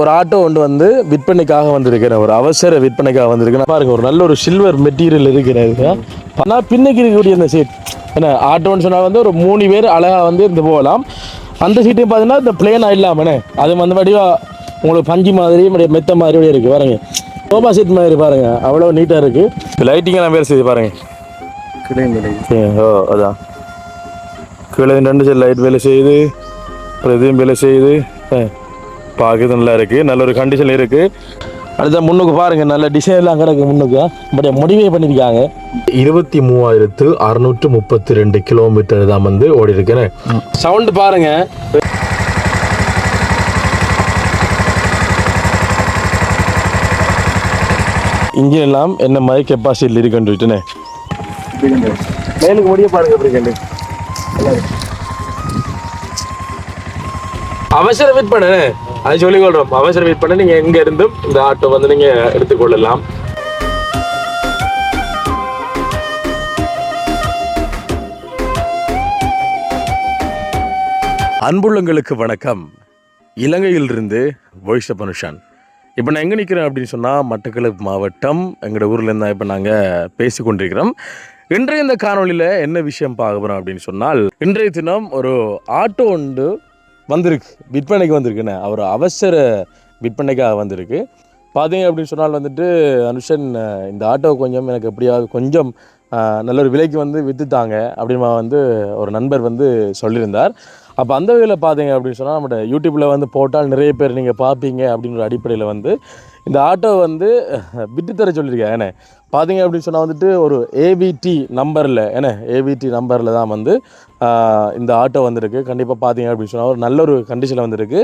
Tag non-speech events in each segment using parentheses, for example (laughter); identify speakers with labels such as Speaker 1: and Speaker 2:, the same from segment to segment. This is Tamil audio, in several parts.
Speaker 1: ஒரு ஆட்டோ ஒன்று வந்து விற்பனைக்காக வந்திருக்கிறேன் ஒரு அவசர விற்பனைக்காக வந்திருக்கேன் பாருங்க ஒரு நல்ல ஒரு சில்வர் மெட்டீரியல் இருக்கிறது. ஆனால் பின்னுக்கு இருக்கக்கூடிய அந்த சீட் என்ன ஆட்டோன்னு சொன்னால் வந்து ஒரு மூணு பேர் அழகாக வந்து இருந்து போகலாம். அந்த சீட்டையும் பார்த்தீங்கன்னா இந்த பிளேனாக இல்லாமண்ணே அது வந்து வடிவாக உங்களுக்கு பஞ்சு மாதிரி மெத்த மாதிரி இருக்குது பாருங்க. சோபா சீட் மாதிரி பாருங்க அவ்வளோ நீட்டாக இருக்குது லைட்டிங்கெல்லாம் வேறு செய்து பாருங்க. ஓ அதான். கீழே ரெண்டு சைடு லைட் வேலை செய்யுது இதையும் வேலை செய்யுது பார்க்குறது நல்லா இருக்குது நல்ல ஒரு கண்டிஷன் இருக்குது அடுத்த முன்னுக்கு பாருங்க நல்ல டிசைன் எல்லாம் கிடக்கு முன்னுக்கு. பட் முடிவே பண்ணியிருக்காங்க. இருபத்தி மூவாயிரத்து அறுநூற்று முப்பத்தி ரெண்டு கிலோமீட்டர் தான் வந்து ஓடி இருக்கிறேன் சவுண்டு பாருங்க. இங்கே எல்லாம் என்ன மாதிரி கெப்பாசிட்டியில் இருக்குன்னு சொல்லிட்டுனே. மேலுக்கு முடிய பாருங்க எப்படி கண்டு அவசர விற்பனை. அதை சொல்லிக் கொள்றோம். அவசர பண்ண நீங்க எங்க இருந்தும் இந்த ஆட்டோ வந்து நீங்க எடுத்துக்கொள்ளலாம் அன்புள்ளங்களுக்கு வணக்கம். இலங்கையிலிருந்து வாய்ஸ் மனுஷன் இப்போ நான் எங்கே நிற்கிறேன் அப்படின்னு சொன்னால் மட்டக்களப்பு மாவட்டம் எங்களோட ஊரில் தான் இப்போ நாங்கள் பேசி கொண்டிருக்கிறோம். இன்றைய இந்த காணொலியில் என்ன விஷயம் பார்க்க போகிறோம் அப்படின்னு சொன்னால் இன்றைய தினம் ஒரு ஆட்டோ ஒன்று வந்திருக்கு. விற்பனைக்கு வந்திருக்குண்ணே அவர் அவசர விற்பனைக்காக வந்திருக்கு. பார்த்தீங்க அப்படின்னு சொன்னால் வந்துட்டு அனுஷன் இந்த ஆட்டோ கொஞ்சம் எனக்கு எப்படியாவது கொஞ்சம் நல்ல ஒரு விலைக்கு வந்து விற்றுத்தாங்க அப்படின்னு வந்து ஒரு நண்பர் வந்து சொல்லியிருந்தார். அப்போ அந்த வகையில் பார்த்தீங்க அப்படின்னு சொன்னால் நம்மளோட யூடியூப்பில் வந்து போட்டால் நிறைய பேர் நீங்கள் பார்ப்பீங்க அப்படின்ற அடிப்படையில் வந்து இந்த ஆட்டோ வந்து விட்டுத்தர சொல்லியிருக்கேன் ஏன்னா பார்த்தீங்க அப்படின்னு சொன்னால் வந்துட்டு ஒரு ஏவிடி நம்பரில் என்ன? ஏவிடி நம்பரில் தான் வந்து இந்த ஆட்டோ வந்திருக்கு. கண்டிப்பாக பார்த்தீங்க அப்படின்னு சொன்னால் ஒரு நல்ல ஒரு கண்டிஷனில் வந்திருக்கு.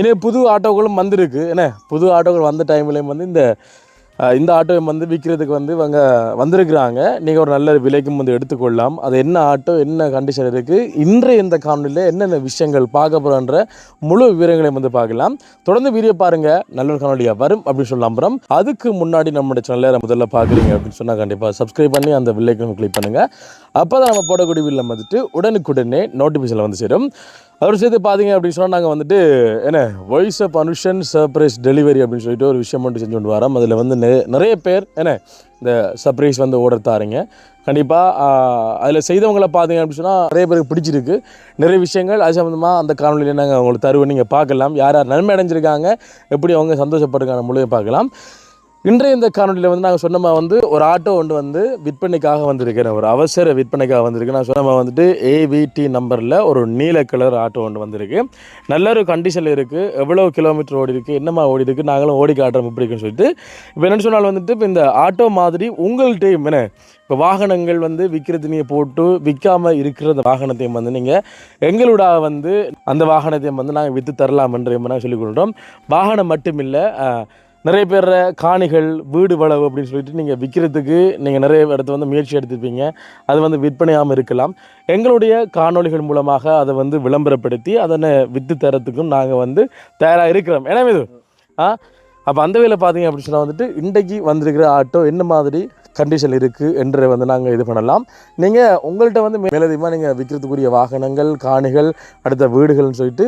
Speaker 1: இனி புது ஆட்டோக்களும் வந்திருக்கு. என்ன? புது ஆட்டோக்கள் வந்த டைம்லேயும் வந்து இந்த இந்த ஆட்டோ வந்து விற்கிறதுக்கு வந்து இவங்க வந்திருக்கிறாங்க. நீங்கள் ஒரு நல்ல விலைக்கும் வந்து எடுத்துக்கொள்ளலாம். அது என்ன ஆட்டோ என்ன கண்டிஷன் இருக்குது இன்றைய இந்த காணொலியில் என்னென்ன விஷயங்கள் பார்க்க போகிறோன்ற முழு விவரங்களையும் வந்து பார்க்கலாம். தொடர்ந்து வீடியோ பாருங்கள் நல்ல ஒரு காணொலியாக வரும் அப்படின்னு சொல்லி நம்புகிறோம் அதுக்கு முன்னாடி நம்மளுடைய சேனலை முதல்ல பார்க்குறீங்க அப்படின்னு சொன்னால் கண்டிப்பாக சப்ஸ்கிரைப் பண்ணி அந்த வில்லைக்கும் கிளிக் பண்ணுங்கள் அப்போ தான் நம்ம போடக்கூடிய வீடியில் வந்துட்டு உடனுக்குடனே நோட்டிஃபிகேஷன் வந்து சேரும். அவர் சேர்த்து பார்த்தீங்க அப்படின்னு சொன்னால் நாங்கள் வந்துட்டு என்ன voice of Anushan surprise delivery அப்படின்னு சொல்லிட்டு ஒரு விஷயம் மட்டும் செஞ்சு கொண்டு வரோம். அதில் வந்து நிறைய பேர் என்ன இந்த சர்ப்ரைஸ் வந்து ஓட கண்டிப்பாக அதில் செய்தவங்களை பார்த்தீங்க அப்படின்னு சொன்னால் நிறைய பேருக்கு பிடிச்சிருக்கு. நிறைய விஷயங்கள் அது சம்மந்தமாக அந்த காணொலியில் நாங்கள் உங்களுக்கு தருவோம். நீங்கள் பார்க்கலாம். யார் யார் நன்மை அடைஞ்சிருக்காங்க எப்படி அவங்க சந்தோஷப்பட்டிருக்காங்க முழுவதும் பார்க்கலாம். இன்றைய இந்த காணொலியில் வந்து நாங்கள் சொன்னமா வந்து ஒரு ஆட்டோ ஒன்று வந்து விற்பனைக்காக வந்திருக்கிறேன். ஒரு அவசர விற்பனைக்காக வந்திருக்கு. நான் சொன்னமா வந்துட்டு ஏவிடி நம்பரில் ஒரு நீல கலர் ஆட்டோ ஒன்று வந்திருக்கு. நல்ல ஒரு கண்டிஷனில் இருக்குது எவ்வளோ கிலோமீட்டர் ஓடி இருக்குது என்னமா ஓடி இருக்குது நாங்களும் ஓடி காட்டுறோம் இப்படி இருக்குன்னு சொல்லிட்டு. இப்போ என்னென்னு சொன்னால் வந்துட்டு இப்போ இந்த ஆட்டோ மாதிரி உங்கள்கிட்டையும் என்ன இப்போ வாகனங்கள் வந்து விற்கிறது நீங்கள் போட்டு விற்காமல் இருக்கிற அந்த வாகனத்தையும் வந்து நீங்கள் எங்களோட வந்து அந்த வாகனத்தையும் வந்து நாங்கள் விற்று தரலாம்ன்ற நாங்கள் சொல்லிக் கொடுக்குறோம் வாகனம் மட்டும் இல்லை நிறைய பேர் காணிகள் வீடு வளவு அப்படின்னு சொல்லிட்டு நீங்கள் விற்கிறதுக்கு நீங்கள் நிறைய இடத்துல வந்து முயற்சி எடுத்துப்பீங்க அது வந்து விற்பனையாமல் இருக்கலாம். எங்களுடைய காணொளிகள் மூலமாக அதை வந்து விளம்பரப்படுத்தி அதனை விற்று தரத்துக்கும் நாங்கள் வந்து தயாராக இருக்கிறோம். எனவே இது ஆ அப்போ அந்த வேலை பார்த்தீங்க அப்படின்னு சொன்னால் வந்துட்டு இன்றைக்கு வந்திருக்கிற ஆட்டோ என்ன மாதிரி கண்டிஷன் இருக்குது என்று வந்து நாங்கள் இது பண்ணலாம். நீங்கள் உங்கள்கிட்ட வந்து மேலதிகமாக நீங்கள் விற்கிறதுக்குரிய வாகனங்கள் காணிகள் அடுத்த வீடுகள்னு சொல்லிட்டு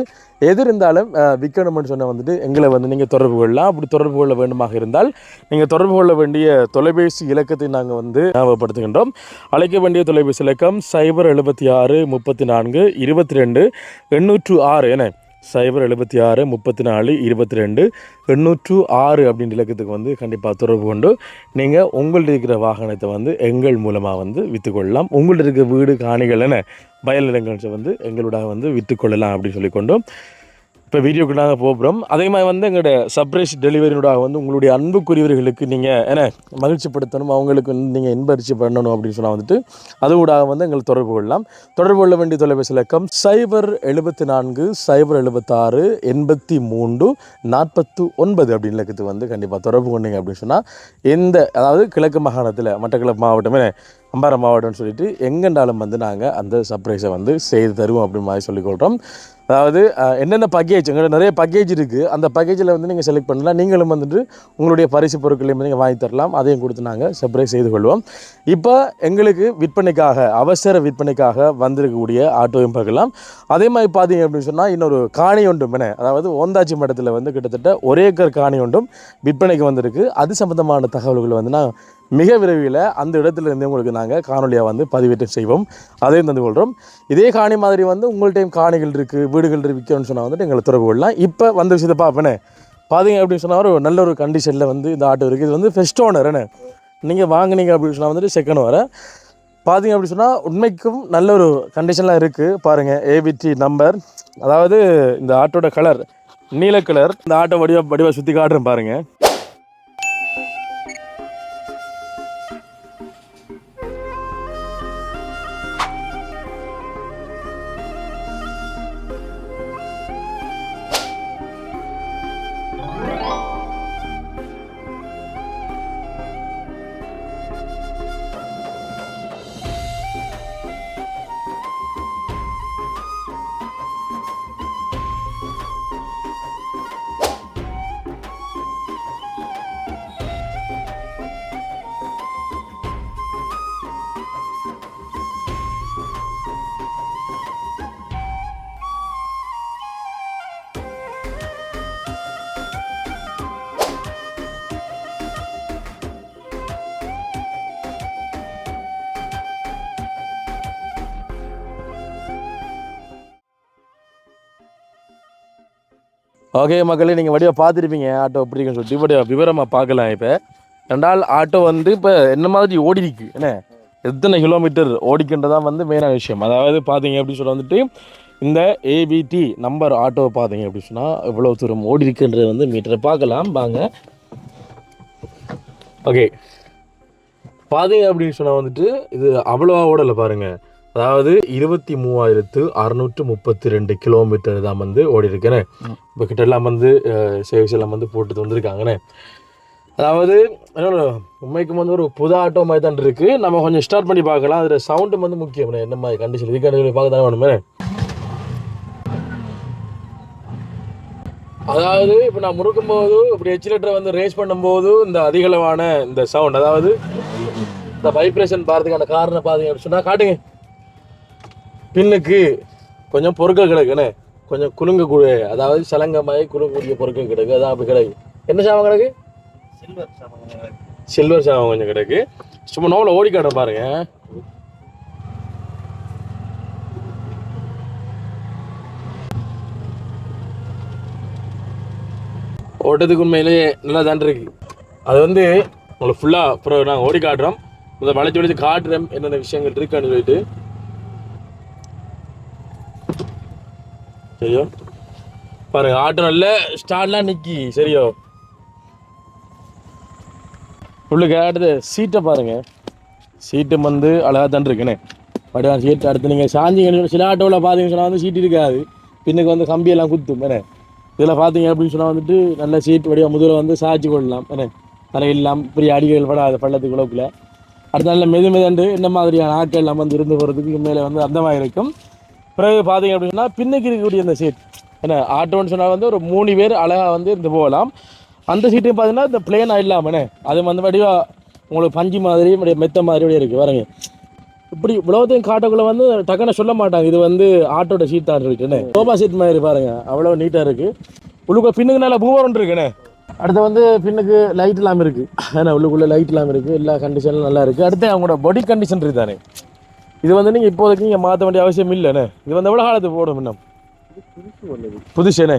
Speaker 1: எது இருந்தாலும் விற்கணும்னு சொன்ன வந்துட்டு எங்களை வந்து நீங்கள் தொடர்பு கொள்ளலாம். அப்படி தொடர்பு கொள்ள வேண்டுமாக இருந்தால் நீங்கள் தொடர்பு கொள்ள வேண்டிய தொலைபேசி இலக்கத்தை நாங்கள் வந்து ஞாபகப்படுத்துகின்றோம். அழைக்க வேண்டிய தொலைபேசி இலக்கம் சைபர் எழுபத்தி ஆறு முப்பத்தி நான்கு இருபத்தி ரெண்டு எண்ணூற்று ஆறு என சைபர் எழுபத்தி ஆறு முப்பத்தி நாலு இருபத்தி ரெண்டு எண்ணூற்று ஆறு அப்படின்ற இலக்கத்துக்கு வந்து கண்டிப்பாக தொடர்பு கொண்டு நீங்கள் உங்கள்கிட்ட இருக்கிற வாகனத்தை வந்து எங்கள் மூலமாக வந்து விற்றுக்கொள்ளலாம் உங்கள்கிட்ட இருக்கிற வீடு காணிகள் என வயல் நிலங்கள் வந்து எங்களோட வந்து விற்றுக்கொள்ளலாம் அப்படின்னு சொல்லிக்கொண்டு இப்போ வீடியோக்கு நாங்கள் போகிறோம். அதே மாதிரி வந்து எங்களோட சர்ப்ரைஸ் டெலிவரியோட வந்து உங்களுடைய அன்புக்குரியவர்களுக்கு நீங்கள் என்ன மகிழ்ச்சிப்படுத்தணும் அவங்களுக்கு வந்து நீங்கள் இன்பரிச்சு பண்ணணும் அப்படின்னு சொன்னால் வந்துட்டு அதுவூடாக வந்து எங்களை தொடர்பு கொள்ளலாம். தொடர்பு கொள்ள வேண்டிய தொலைபேசி இலக்கம் சைபர் எழுபத்தி நான்கு சைபர் எழுபத்தாறு எண்பத்தி மூன்று நாற்பத்து ஒன்பது அப்படின்னு இலக்கத்துக்கு வந்து கண்டிப்பாக தொடர்பு கொண்டீங்க அப்படின்னு சொன்னால் எந்த அதாவது கிழக்கு மாகாணத்தில் மட்டக்களப்பு மாவட்டமே அம்பாரம் மாவட்டம்னு சொல்லிட்டு எங்கேண்டாலும் வந்து நாங்கள் அந்த சர்ப்ரைஸை வந்து செய்து தருவோம் அப்படின்னு மாதிரி சொல்லிக்கொள்கிறோம் அதாவது என்னென்ன பேக்கேஜ் எங்கள்கிட்ட நிறைய பேக்கேஜ் இருக்குது அந்த பேக்கேஜில் வந்து நீங்கள் செலக்ட் பண்ணலாம். நீங்களும் வந்துட்டு உங்களுடைய பரிசு பொருட்களையும் நீங்கள் வாங்கி தரலாம். அதையும் கொடுத்து நாங்கள் சர்ப்ரைஸ் செய்து கொள்வோம். இப்போ எங்களுக்கு விற்பனைக்காக அவசர விற்பனைக்காக வந்திருக்கக்கூடிய ஆட்டோவையும் பார்க்கலாம். அதே மாதிரி பார்த்தீங்க அப்படின்னு சொன்னால் இன்னொரு காணி ஒன்றும் என்ன? அதாவது ஓந்தாச்சி மட்டத்தில் வந்து கிட்டத்தட்ட ஒரே ஏக்கர் காணி ஒன்றும் விற்பனைக்கு வந்திருக்கு. அது சம்பந்தமான தகவல்கள் வந்து நான் மிக விரைவில் அந்த இடத்துல இருந்து உங்களுக்கு நாங்கள் காணொலியாக வந்து பதிவேற்றம் செய்வோம். அதையும் தந்து கொள்கிறோம் இதே காணி மாதிரி வந்து உங்கள்கிட்டையும் காணிகள் இருக்குது வீடுகள் விற்கணும்னு சொன்னால் வந்துட்டு எங்களை தொடர்பு கொள்ளலாம். இப்போ வந்த விஷயத்தை பார்ப்பேனே பார்த்தீங்க அப்படின்னு சொன்னால் ஒரு நல்ல ஒரு கண்டிஷனில் வந்து இந்த ஆட்டோ இருக்குது இது வந்து ஃபெஸ்ட் ஓனர் என்ன நீங்கள் வாங்கினீங்க அப்படின்னு சொன்னால் வந்துட்டு செகண்ட் வர பார்த்தீங்க அப்படின்னு சொன்னால் உண்மைக்கும் நல்ல ஒரு கண்டிஷன்லாம் இருக்குது பாருங்கள் ஏபிடி நம்பர் அதாவது இந்த ஆட்டோட கலர் நீல கலர் இந்த ஆட்டோ வடிவ வடிவாக சுற்றி காட்டுறேன் பாருங்கள் ஓகே மக்களே நீங்கள் வடிவா பார்த்துருப்பீங்க. ஆட்டோ எப்படி இருக்குன்னு சொல்லிட்டு இப்படி விவரமாக பார்க்கலாம் இப்போ. ரெண்டாள் ஆட்டோ வந்து இப்போ என்ன மாதிரி ஓடிருக்கு? என்ன? எத்தனை கிலோமீட்டர் ஓடிக்கின்றதான் வந்து மெயினான விஷயம். அதாவது பார்த்தீங்க அப்படின்னு சொல்லி வந்துட்டு இந்த ஏபிடி நம்பர் ஆட்டோவை பார்த்தீங்க அப்படின்னு சொன்னால் எவ்வளோ தூரம் ஓடி இருக்குன்றது வந்து மீட்டரை பார்க்கலாம். வாங்க. ஓகே. பார்த்தீங்க அப்படின்னு சொன்னால் வந்துட்டு இது அவ்வளோவா ஓடலை பாருங்கள் அதாவது இருபத்தி மூவாயிரத்து அறநூற்று முப்பத்தி ரெண்டு கிலோமீட்டர் தான் வந்து ஓடி இருக்கேனே இப்போ கிட்ட எல்லாம் வந்து சேவிஸ் எல்லாம் வந்து போட்டு வந்திருக்காங்கண்ணே அதாவது என்ன உண்மைக்கு வந்து ஒரு புது ஆட்டோ மாதிரி தான் இருக்குது நம்ம கொஞ்சம் ஸ்டார்ட் பண்ணி பார்க்கலாம். அதில் சவுண்டு வந்து முக்கியம். என்ன மாதிரி கண்டிஷன் இதுக்கான பார்க்க தானே வேணுமே? அதாவது இப்போ நான் முறுக்கும் போது இப்படி எச்சிலேட்டரை வந்து ரேஸ் பண்ணும்போது இந்த அதிகளவான இந்த சவுண்ட் அதாவது இந்த வைப்ரேஷன் பாரதுக்கான காரணம் பாருங்க அப்படி சொன்னால் காட்டுங்க. பின்னுக்கு கொஞ்சம் பொருட்கள் கிடக்குண்ணே கொஞ்சம் குலுங்கக்கூடிய அதாவது சலங்க மாதிரி குலுங்கக்கூடிய பொருட்கள் கிடக்கு அதான் அப்படி கிடக்கு. என்ன சாமான் கிடக்கு? சில்வர் சாமான் கொஞ்சம் கிடக்கு. சும்மா நோவில் ஓடி காட்டுறேன் பாருங்க. ஓட்டத்துக்கு உண்மையிலேயே நல்லா தான் இருக்கு. அது வந்து உங்களுக்கு ஃபுல்லாக அப்புறம் நாங்கள் ஓடி காட்டுறோம். முதல் வளைச்சு வளைச்சு காட்டுறோம் என்னென்ன விஷயங்கள் இருக்குன்னு சொல்லிட்டு. சரியோ? பாருங்க ஆட்டோ நல்ல ஸ்டார்ட்லாம் நிக்கி சரியோ? உள்ளுக்கு அடுத்து சீட்டை பாருங்க. சீட்டு வந்து அழகாக தான் இருக்குண்ணே வடிவா சீட் அடுத்து நீங்கள் சாஞ்சிங்க சில ஆட்டோவில் பார்த்தீங்கன்னு சொன்னால் வந்து சீட்டு இருக்காது. பின்னுக்கு வந்து கம்பியெல்லாம் குத்தும் என்ன? இதில் பார்த்தீங்க அப்படின்னு சொன்னால் வந்துட்டு நல்ல சீட் வடிவா முதல்ல வந்து சாய்ச்சி கொள்ளலாம் என்ன? தலை பெரிய அடிகள் படாது பள்ளத்துக்கு உழவுக்குள்ள அடுத்த நல்ல மெது மெதண்டு இந்த மாதிரியான ஆட்கள் எல்லாம் வந்து இருந்து போகிறதுக்கு மேலே வந்து அந்த மாதிரி இருக்கும் பிறகு பார்த்தீங்க அப்படின்னா பின்னுக்கு இருக்கக்கூடிய அந்த சீட் என்ன ஆட்டோன்னு சொன்னால் வந்து ஒரு மூணு பேர் அழகாக வந்து இருந்து போகலாம். அந்த சீட்டையும் பார்த்தீங்கன்னா இந்த பிளேனாக இல்லாமண்ணே அது வந்து வடிவா உங்களுக்கு பஞ்சு மாதிரி மெத்த மாதிரி இருக்குது பாருங்க. இப்படி இவ்வளோத்தையும் காட்டக்குள்ளே வந்து டக்குன்னு சொல்ல மாட்டாங்க இது வந்து ஆட்டோட சீட் தான் இருக்குன்னு சோபா சீட் மாதிரி பாருங்க அவ்வளோ நீட்டாக இருக்குது உள்ளுக்குள்ள பின்னுக்கு நல்லா பூவரம் இருக்குண்ணே அடுத்து வந்து பின்னுக்கு லைட் இல்லாமல் இருக்குது ஏன்னா உள்ளுக்குள்ளே லைட் இல்லாமல் இருக்குது எல்லா கண்டிஷனும் நல்லா இருக்குது அடுத்து அவங்களோட பாடி கண்டிஷன் இருக்குதானே இது வந்து நீங்கள் இப்போதைக்கு நீங்கள் மாற்ற வேண்டிய அவசியம் இல்லைண்ணே. இது வந்து எவ்வளோ காலத்துக்கு போடும் இன்னும்? புதுசுண்ணே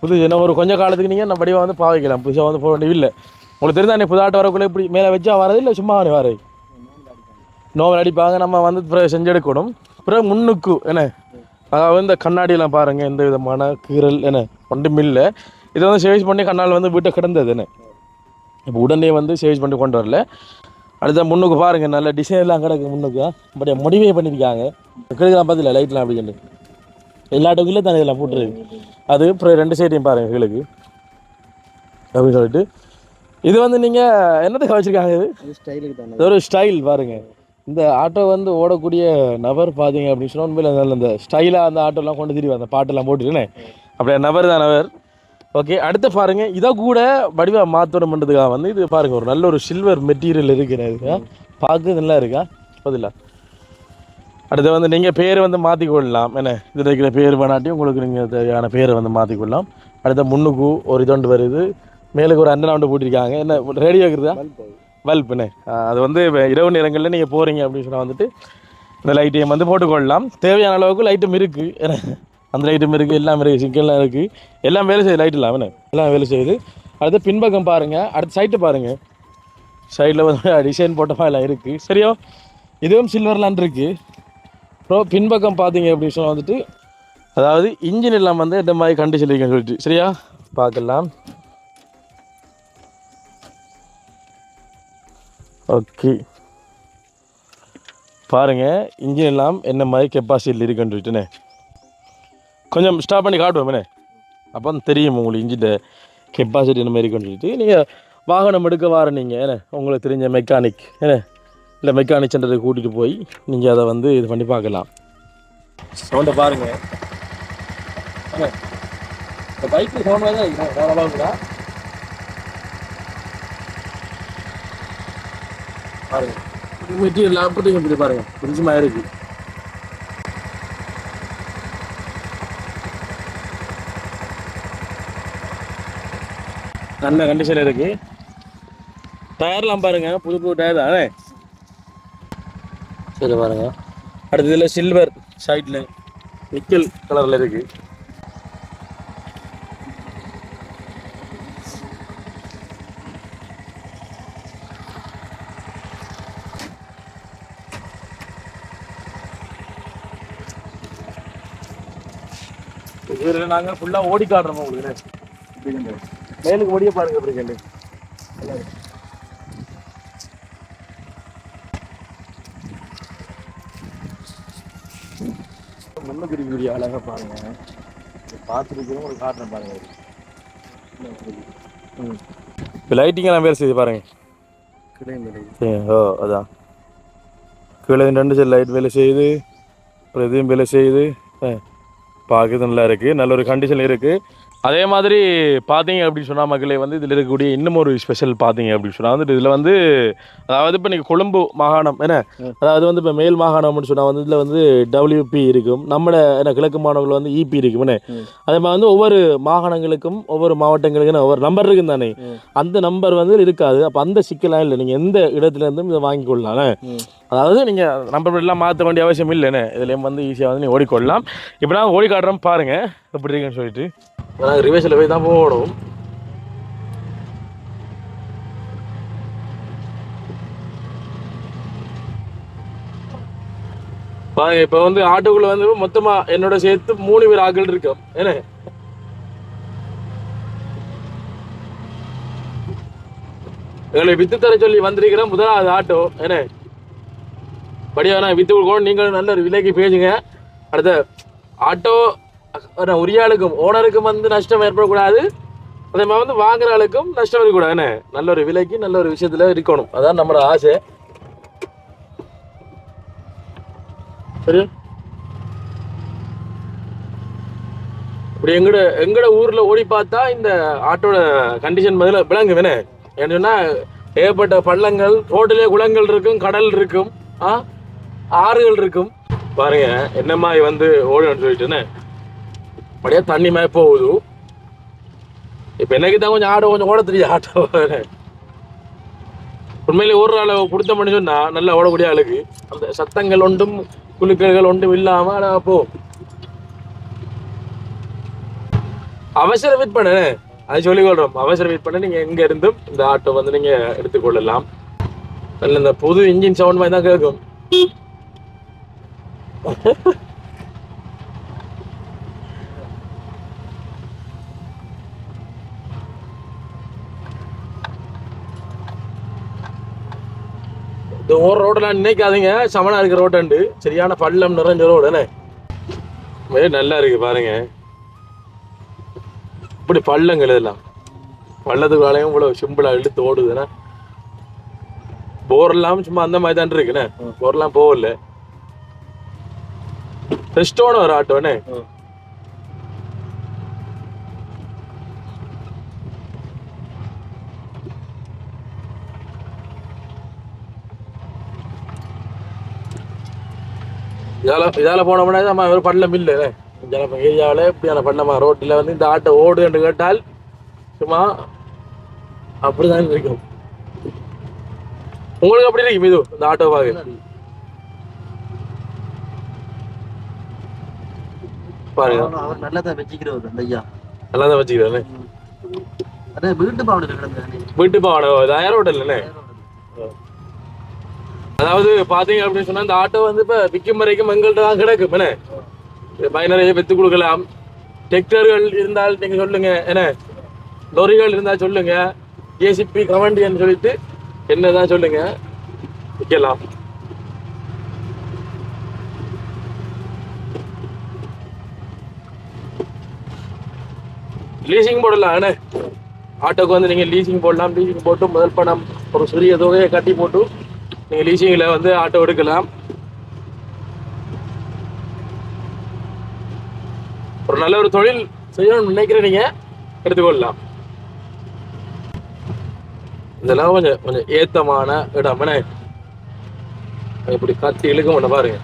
Speaker 1: புதுசு என்ன ஒரு கொஞ்சம் காலத்துக்கு நீங்கள் நம்ம வடிவா வந்து பாவிக்கலாம். புதுசாக வந்து போக வேண்டிய இல்லை உங்களுக்கு தெரிந்தானே புதாட்ட வரக்குள்ளே இப்படி மேலே வச்சா வரது இல்லை சும்மா வரது நோவல் அடிப்பாங்க நம்ம வந்து பிறகு செஞ்செடுக்கணும். பிறகு முன்னுக்கு என்ன? அதாவது இந்த கண்ணாடியெல்லாம் பாருங்கள் எந்த விதமான கீறல் என்ன? ஒன்றும் இல்லை. இதை வந்து சேவிஸ் பண்ணி கண்ணால் வந்து வீட்டை கிடந்தது என்ன? இப்போ உடனே வந்து சேவிஸ் பண்ணி கொண்டு வரல. அடுத்த முன்னுக்கு பாருங்கள் நல்ல டிசைன் எல்லாம் கிடக்கு முன்னுக்கு. பட் முடிவே பண்ணியிருக்காங்க கிழக்கெல்லாம் பார்த்துல லைட்லாம் அப்படின்னு எல்லா டொக்கிலே தானே இதெல்லாம் போட்டுருக்கு. அது அப்புறம் ரெண்டு சைடையும் பாருங்கள் கீழுக்கு. அப்படின்னு சொல்லிட்டு. இது வந்து நீங்கள் என்னத்துக்கு வச்சுருக்காங்க இது? ஒரு ஸ்டைல் பாருங்க. இந்த ஆட்டோ வந்து ஓடக்கூடிய நபர் பார்த்தீங்க அப்படின்னு சொன்னால் உண்மையில் இந்த ஸ்டைலாக அந்த ஆட்டோலாம் கொண்டு திரிவா அந்த பாட்டெல்லாம் போட்டுருனே அப்படியே நபர் தான் நபர். ஓகே அடுத்து பாருங்க. இதை கூட வடிவா மாற்றணும் பண்ணுறதுக்காக வந்து இது பாருங்க ஒரு நல்ல ஒரு சில்வர் மெட்டீரியல் இருக்கிறது பார்க்க நல்லா இருக்கா? பதிலா அடுத்து வந்து நீங்கள் பேர் வந்து மாற்றிக்கொள்ளலாம் என்ன? இதில் இருக்கிற பேர் வேணாட்டி உங்களுக்கு நீங்கள் தேவையான பேரை வந்து மாற்றிக்கொள்ளலாம் அடுத்த முன்னுக்கு ஒரு இதொண்டு வருது. மேலுக்கு ஒரு அண்ணன் ஒன்று போட்டிருக்காங்க. என்ன ரேடியோ இருக்குதா? பல்புண்ணே அது வந்து இரவு நேரங்களில் நீங்கள் போகிறீங்க அப்படின்னு சொன்னால் வந்துட்டு இந்த லைட்டையும் வந்து போட்டுக்கொள்ளலாம் தேவையான அளவுக்கு லைட்டும் இருக்குது என்ன? அந்த லைட்டும் இருக்குது எல்லாம் இருக்குது சிக்கல்லாம் இருக்குது எல்லாம் வேலை செய்யுது லைட் இல்லாமல் எல்லாம் வேலை செய்யுது. அடுத்து பின்பக்கம் பாருங்கள் அடுத்த சைட்டு பாருங்கள் சைடில் வந்து (laughs) டிசைன் போட்ட மாதிரி எல்லாம் இருக்குது சரியோ? இதுவும் சில்வர்லான் இருக்குது அப்புறம் பின்பக்கம் பார்த்தீங்க அப்படின்னு சொன்னால் வந்துட்டு அதாவது இன்ஜின் எல்லாம் வந்து இந்த மாதிரி கண்டிஷன் இருக்குன்னு சொல்லிட்டு. சரியா? பார்க்கலாம். ஓகே பாருங்கள் இன்ஜின் எல்லாம் என்ன மாதிரி கெப்பாசிட்டியில் இருக்குன்னு சொல்லிட்டுண்ணே கொஞ்சம் ஸ்டாப் பண்ணி காட்டுவோமே அப்போ தான் தெரியும் உங்களுக்கு இன்ஜின் கெப்பாசிட்டி என்ன மாதிரி இருக்குன்னு சொல்லிட்டு. நீங்கள் வாகனம் எடுக்க வார நீங்கள் என்ன? உங்களுக்கு தெரிஞ்ச மெக்கானிக் என்ன? இல்லை மெக்கானிக் சென்டருக்கு கூட்டிகிட்டு போய் நீங்கள் அதை வந்து இது பண்ணி பார்க்கலாம். சவுண்டை பாருங்க. இந்த பைக்கு சவுண்ட் தான் பாருங்கள் அளவுக்குடா பாருங்க. மெட்டீரியல் அப்படிங்க இப்படி பாருங்க. கொஞ்சமாக இருக்குது நல்ல கண்டிஷன் இருக்கு. டயர்லாம் பாருங்க புது புது டயர் தானே? சரி பாருங்க. அடுத்து இதில் சில்வர் சைடில் நிக்கல் கலரில் இருக்கு. இதில் நாங்கள் ஃபுல்லாக ஓடி காட்டுறோம் உங்களுக்கு? மேலுக்கு ஓடியே பாருங்க அப்படி கேட்டு முன்னுக்கு இருக்கக்கூடிய அழகா பாருங்க. பார்த்துருக்கோம் ஒரு காட்டுறேன் பாருங்க. ம். இப்போ லைட்டிங் எல்லாம் வேலை செய்து பாருங்க. சரி, ஓ அதான். கீழே ரெண்டு சைடு லைட் வேலை செய்யுது அப்புறம் இதையும் வேலை செய்யுது பார்க்குறது நல்லா இருக்குது நல்ல ஒரு கண்டிஷன் இருக்குது அதே மாதிரி பார்த்தீங்க அப்படின்னு சொன்னால் மக்களே வந்து இதில் இருக்கக்கூடிய இன்னும் ஒரு ஸ்பெஷல் பார்த்தீங்க அப்படின்னு சொன்னால் வந்துட்டு இதில் வந்து அதாவது இப்போ நீங்கள் கொழும்பு மாகாணம் என்ன? அதாவது வந்து இப்போ மேல் மாகாணம்னு சொன்னால் வந்து இதில் வந்து டபிள்யூபி இருக்கும். நம்மளோட என்ன கிழக்கு மாநிலங்கள் வந்து இபி இருக்கும் என்ன? அதே மாதிரி வந்து ஒவ்வொரு மாகாணங்களுக்கும் ஒவ்வொரு மாவட்டங்களுக்கும் ஒவ்வொரு நம்பர் இருக்கும் தானே? அந்த நம்பர் வந்து இருக்காது. அப்போ அந்த சிக்கலாம் இல்லை. நீங்கள் எந்த இடத்துல இருந்தும் இதை வாங்கி கொள்ளலாம் அதாவது நீங்கள் நம்பர் எல்லாம் மாற்ற வேண்டிய அவசியம் இல்லைண்ணே இதுலேயும் வந்து ஈஸியாக வந்து நீங்கள் ஓடிக்கொள்ளலாம். இப்போ நான் ஓடி காட்டுறோம் பாருங்கள் எப்படி இருக்குன்னு சொல்லிட்டு. நாங்கள் ரிவேஷனில் போய் தான் போகணும். பாருங்க இப்போ வந்து ஆட்டோக்குள்ள வந்து மொத்தமா என்னோட சேர்த்து மூணு பேர் ஆக்கள் இருக்கோம் என்ன? எங்களை வித்து தர சொல்லி வந்திருக்கிற முதலாவது ஆட்டோ. என்ன? படியா நான் வித்து கொடுக்கணும் நீங்கள் நல்ல ஒரு விலைக்கு பேசுங்க. அடுத்த ஆட்டோ ஒரியாளுக்கும் ஆளுக்கும் ஓனருக்கும் வந்து நஷ்டம் ஏற்படக்கூடாது. அதே மாதிரி வந்து வாங்குற ஆளுக்கும் நஷ்டம் இருக்கக்கூடாது. என்ன? நல்ல ஒரு விலைக்கு நல்ல ஒரு விஷயத்துல இருக்கணும். அதான் நம்மளோட ஆசை. சரி? இப்படி எங்கட எங்கட ஊர்ல ஓடி பார்த்தா இந்த ஆட்டோட கண்டிஷன் பதில விளங்கு வேணே ஏன்னு சொன்னா ஏகப்பட்ட பள்ளங்கள் ரோட்டிலே குளங்கள் இருக்கும் கடல் இருக்கும் ஆ? ஆறுகள் இருக்கும். பாருங்க என்ன மாதிரி வந்து ஓடுன்னு சொல்லிட்டுன்னு அப்படியே தண்ணி மாதிரி போகுது. இப்போ எனக்கு தான் கொஞ்சம் ஆட்டோ கொஞ்சம் ஓட தெரியும் ஆட்டோ உண்மையிலே ஒரு ஆளை பிடித்த மணி சொன்னா நல்லா ஓடக்கூடிய ஆளுக்கு. அந்த சத்தங்கள் ஒன்றும் குலுக்கல்கள் ஒன்றும் இல்லாம போ. அவசர விற்பனை. அது சொல்லிக் கொள்றோம். அவசர விற்பனை நீங்கள் நீங்க எங்க இருந்தும் இந்த ஆட்டோ வந்து நீங்க எடுத்துக்கொள்ளலாம் நல்ல இந்த புது இன்ஜின் சவுண்ட் மாதிரி தான் கேட்கும். இந்த ஒரு ரோடெல்லாம் நினைக்காதீங்க. சமனா இருக்க ரோட்டாண்டு சரியான பள்ளம் நிறைஞ்ச ரோடு என்ன? ஏ நல்லா இருக்கு பாருங்க. இப்படி பள்ளங்கள் இதெல்லாம். பள்ளத்துக்கு வேலையும் இவ்வளவு சிம்பிளா இழுத்து ஓடுதுன்னா போர்லாம் சும்மா அந்த மாதிரி தான் இருக்குண்ணே போர்லாம் போகல. ரெஸ்டோன ஒரு ஆட்டோண்ணே இதால இதால போனோம்னா நம்ம ஒரு பள்ளம் இல்லை ஜனப்ப ஏரியாவில் இப்படியான பள்ளமா ரோட்டில் வந்து இந்த ஆட்டோ ஓடு என்று கேட்டால் சும்மா அப்படிதான் இருக்கும். உங்களுக்கு அப்படி இருக்கும் இது இந்த ஆட்டோ பார்க்க பாருங்க.
Speaker 2: அவர் நல்லதான் வச்சுக்கிறவர் அந்த ஐயா.
Speaker 1: நல்லா தான் வச்சுக்கிறேன்
Speaker 2: அதே வீட்டு கிடந்தானே
Speaker 1: வீட்டு பாவனை ஆயிரம் ரோட் இல்லைண்ணே அதாவது பாத்தீங்க அப்படின்னு சொன்னா இந்த ஆட்டோ வந்து இப்ப விற்கும் வரைக்கும் எங்கள்கிட்ட தான் கிடக்கும் என்ன? பயனரையை விற்று கொடுக்கலாம்? டெக்டர்கள் இருந்தால் நீங்க சொல்லுங்க. என்ன? லொரிகள் இருந்தால் சொல்லுங்க. ஏசிபி கவண்டின்னு சொல்லிட்டு என்னதான் சொல்லுங்க. விற்கலாம் லீசிங் போடலாம். என்ன? ஆட்டோக்கு வந்து நீங்கள் லீசிங் போடலாம். லீசிங் போட்டு முதல் பணம் ஒரு சிறிய தொகையை கட்டி போட்டு நீங்கள் லீசிங்கில் வந்து ஆட்டோ எடுக்கலாம். ஒரு நல்ல ஒரு தொழில் செய்யணும்னு நினைக்கிற நீங்கள் எடுத்துக்கொள்ளலாம். இதெல்லாம் கொஞ்சம் கொஞ்சம் ஏத்தமான இடம். என்ன? இப்படி காத்தி இழுக்க ஒன்று பாருங்க.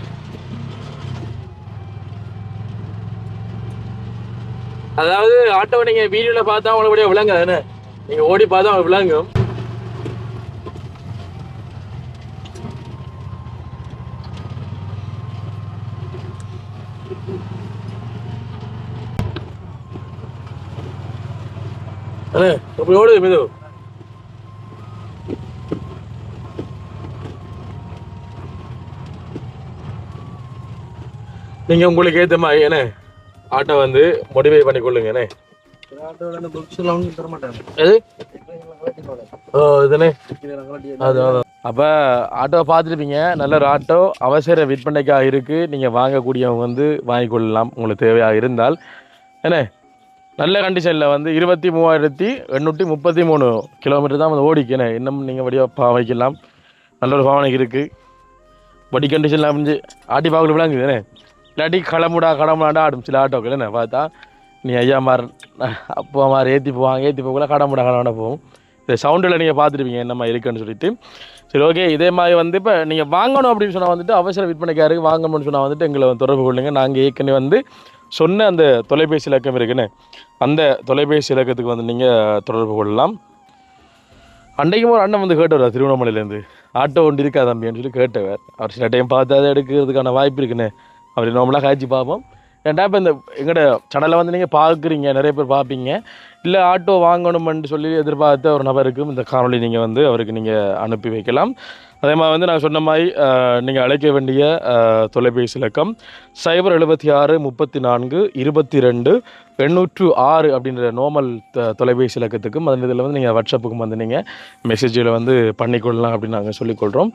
Speaker 1: அதாவது ஆட்டோ நீங்கள் வீடியோவில் பார்த்தா உங்களுக்கு அப்படியே விளங்காது என்ன ஓடி பார்த்தா உங்களுக்கு விளங்கும் அண்ணே அப்படி ஓடுது மெது. நீங்க உங்களுக்கு ஏத்த மாதிரி என்ன ஆட்டோ வந்து மோடிஃபை பண்ணி கொள்ளுங்க என்ன
Speaker 2: ஆட்டோவில் அந்த புக்ஸ் எல்லாம் ஒன்றும் தர மாட்டாங்க.
Speaker 1: எது? ஓ இதுனே அது அது. அப்ப ஆட்டோ பார்த்துருப்பீங்க. நல்ல ஒரு ஆட்டோ. அவசர விற்பனைக்காக இருக்கு. நீங்க வாங்கக்கூடியவங்க வந்து வாங்கிக்கொள்ளலாம் உங்களுக்கு தேவையாக இருந்தால். என்ன நல்ல கண்டிஷனில் வந்து இருபத்தி மூவாயிரத்தி எண்ணூற்றி முப்பத்தி மூணு கிலோமீட்டர் தான் வந்து ஓடிக்கு இன்னும் நீங்கள் வடிவாக பா வைக்கலாம் நல்ல ஒரு பாவனைக்கு இருக்குது வடி கண்டிஷனில் அமைஞ்சு ஆட்டி பார்க்கல விளாங்குது இல்லாட்டி களமுடா கடமுடாண்டா ஆடும். சில ஆட்டோக்கள் என்ன? பார்த்தா நீ ஐயா மார் அப்பா மாதிரி ஏற்றி போவாங்க ஏற்றி போகல கடமுடா கடமுடா போகும். இந்த சவுண்டில் நீங்கள் பார்த்துருப்பீங்க என்னம்மா இருக்குன்னு சொல்லிட்டு. சரி ஓகே இதே மாதிரி வந்து இப்போ நீங்கள் வாங்கணும் அப்படின்னு சொன்னால் வந்துட்டு அவசர விற்பனைக்காருக்கு வாங்கணும்னு சொன்னால் வந்துட்டு எங்களை வந்து தொடர்பு கொள்ளுங்கள் நாங்கள் ஏற்கனவே வந்து சொன்ன அந்த தொலைபேசி இலக்கம் இருக்குன்னு அந்த தொலைபேசி இலக்கத்துக்கு வந்து நீங்கள் தொடர்பு கொள்ளலாம். அன்றைக்கும் ஒரு அண்ணன் வந்து கேட்டவர் திருவண்ணாமலையிலேருந்து? ஆட்டோ ஒன்று இருக்கா தம்பின்னு சொல்லி கேட்டவர். அவர் சில டைம் பார்த்து அதை எடுக்கிறதுக்கான வாய்ப்பு இருக்குன்னு. அப்படி நார்மலாக காய்ச்சி பார்ப்போம். ஏன்டா இப்போ இந்த எங்களோட சேனலை வந்து நீங்கள் பார்க்குறீங்க நிறைய பேர் பார்ப்பீங்க. இல்லை ஆட்டோ வாங்கணுமென்று சொல்லி எதிர்பார்த்த ஒரு நபருக்கும் இந்த காணொலி நீங்கள் வந்து அவருக்கு நீங்கள் அனுப்பி வைக்கலாம். அதே மாதிரி வந்து நான் சொன்ன மாதிரி நீங்கள் அழைக்க வேண்டிய தொலைபேசி இலக்கம் சைபர் எழுபத்தி ஆறு முப்பத்தி நான்கு இருபத்தி ரெண்டு எண்ணூற்று ஆறு அப்படின்ற நோமல் த தொலைபேசி இலக்கத்துக்கும் அந்த இதில் வந்து நீங்கள் வாட்ஸ்அப்புக்கும் வந்து நீங்கள் மெசேஜில் வந்து பண்ணிக்கொள்ளலாம் அப்படின்னு நாங்கள் சொல்லிக்கொள்கிறோம்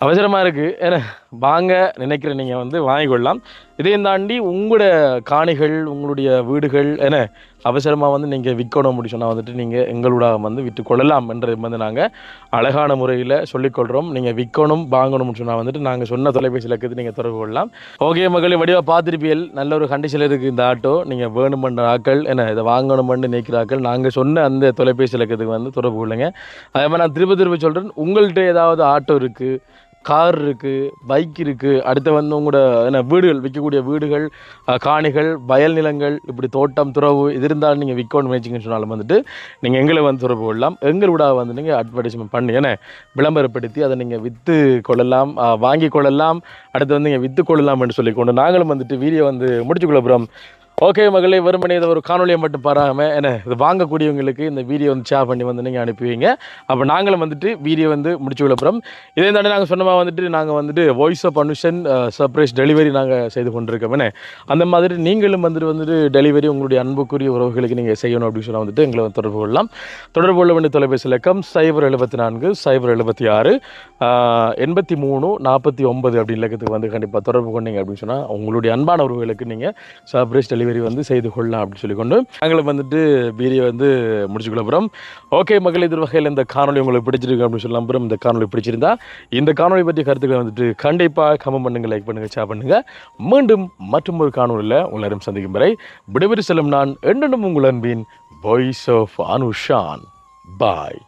Speaker 1: அவசரமாக இருக்குது ஏன்னா வாங்க நினைக்கிற நீங்கள் வந்து வாங்கிக்கொள்ளலாம் இதையும் தாண்டி உங்களோட காணிகள் உங்களுடைய வீடுகள் என்ன அவசரமாக வந்து நீங்கள் விற்கணும் அப்படி சொன்னால் வந்துட்டு நீங்கள் எங்களோட வந்து விட்டு கொள்ளலாம் என்று வந்து நாங்கள் அழகான முறையில் சொல்லிக்கொள்கிறோம் நீங்கள் விற்கணும் வாங்கணும்னு சொன்னால் வந்துட்டு நாங்கள் சொன்ன தொலைபேசி இலக்கத்தை நீங்கள் தொடர்பு கொள்ளலாம். ஓகே மகளே வடிவாக பார்த்துருப்பியல் நல்ல ஒரு கண்டிஷனில் இருக்குது இந்த ஆட்டோ. நீங்கள் வேணுமென்ற ஆக்கள் என்ன இதை வாங்கணுமென்று நினைக்கிற ஆக்கள் நாங்கள் சொன்ன அந்த தொலைபேசி இலக்கத்துக்கு வந்து தொடர்பு கொள்ளுங்க. அதே மாதிரி நான் திரும்ப திரும்ப சொல்கிறேன் உங்கள்கிட்ட ஏதாவது ஆட்டோ இருக்குது கார் இருக்குது பைக் இருக்குது அடுத்து வந்து உங்களோட என்ன வீடுகள் விற்கக்கூடிய வீடுகள் காணிகள் வயல் நிலங்கள் இப்படி தோட்டம் துறவு இது இருந்தாலும் நீங்கள் விற்கணும் முயற்சிங்கன்னு சொன்னாலும் வந்துட்டு நீங்கள் எங்களை வந்து துறவு கொள்ளலாம். எங்களோட வந்து நீங்கள் அட்வர்டைஸ்மெண்ட் பண்ணி ஏன்னா விளம்பரப்படுத்தி அதை நீங்கள் விற்று கொள்ளலாம் வாங்கி கொள்ளலாம் அடுத்து வந்து நீங்கள் விற்று கொள்ளலாம் என்று சொல்லிக்கொண்டு நாங்களும் வந்துட்டு வீடியோ வந்து முடிச்சுக்கொள்ள போகிறோம் ஓகே மகளே வெறுமனே இதை ஒரு காணொலியை மட்டும் பாராமல் என்ன இது வாங்கக்கூடியவங்களுக்கு இந்த வீடியோ வந்து ஷேர் பண்ணி வந்து நீங்கள் அனுப்புவீங்க. அப்போ நாங்களும் வந்துட்டு வீடியோ வந்து முடிச்சு விழுப்புறோம் இதே தாண்டி நாங்கள் சொன்னமாக வந்துட்டு நாங்கள் வந்துட்டு voice of Anushan surprise delivery நாங்கள் செய்து கொண்டிருக்கோம் என்ன? அந்த மாதிரி நீங்களும் வந்துட்டு வந்துட்டு டெலிவரி உங்களுடைய அன்புக்குரிய உறவுகளுக்கு நீங்கள் செய்யணும் அப்படின்னு சொன்னால் வந்துட்டு எங்களை வந்து தொடர்பு கொள்ளலாம். தொடர்பு கொள்ள வேண்டிய தொலைபேசி இலக்கம் சைபர் எழுபத்தி நான்கு சைபர் எழுபத்தி ஆறு எண்பத்தி மூணு நாற்பத்தி ஒன்பது அப்படி இலக்கத்துக்கு வந்து கண்டிப்பாக தொடர்பு கொண்டீங்க அப்படின்னு சொன்னால் உங்களுடைய அன்பான உறவுகளுக்கு நீங்கள் சர்ப்ரைஸ் டெலிவரி டெலிவரி வந்து செய்து கொள்ளலாம் அப்படின்னு சொல்லிக்கொண்டு நாங்களும் வந்துட்டு பீரியை வந்து முடிச்சுக்கொள்ள போகிறோம் ஓகே மகளிர் இது வகையில் இந்த காணொலி உங்களுக்கு பிடிச்சிருக்கு அப்படின்னு சொல்லலாம். அப்புறம் இந்த காணொலி பிடிச்சிருந்தா இந்த காணொலி பற்றிய கருத்துக்களை வந்துட்டு கண்டிப்பாக கமெண்ட் பண்ணுங்கள் லைக் பண்ணுங்கள் ஷேர் பண்ணுங்கள் மீண்டும் மற்றும் ஒரு காணொலியில் உங்களும் சந்திக்கும் வரை விடைபெற்று செல்லும் நான் என்னென்னும் உங்கள் அன்பின் வாய்ஸ் ஆஃப் அனுஷான். பாய்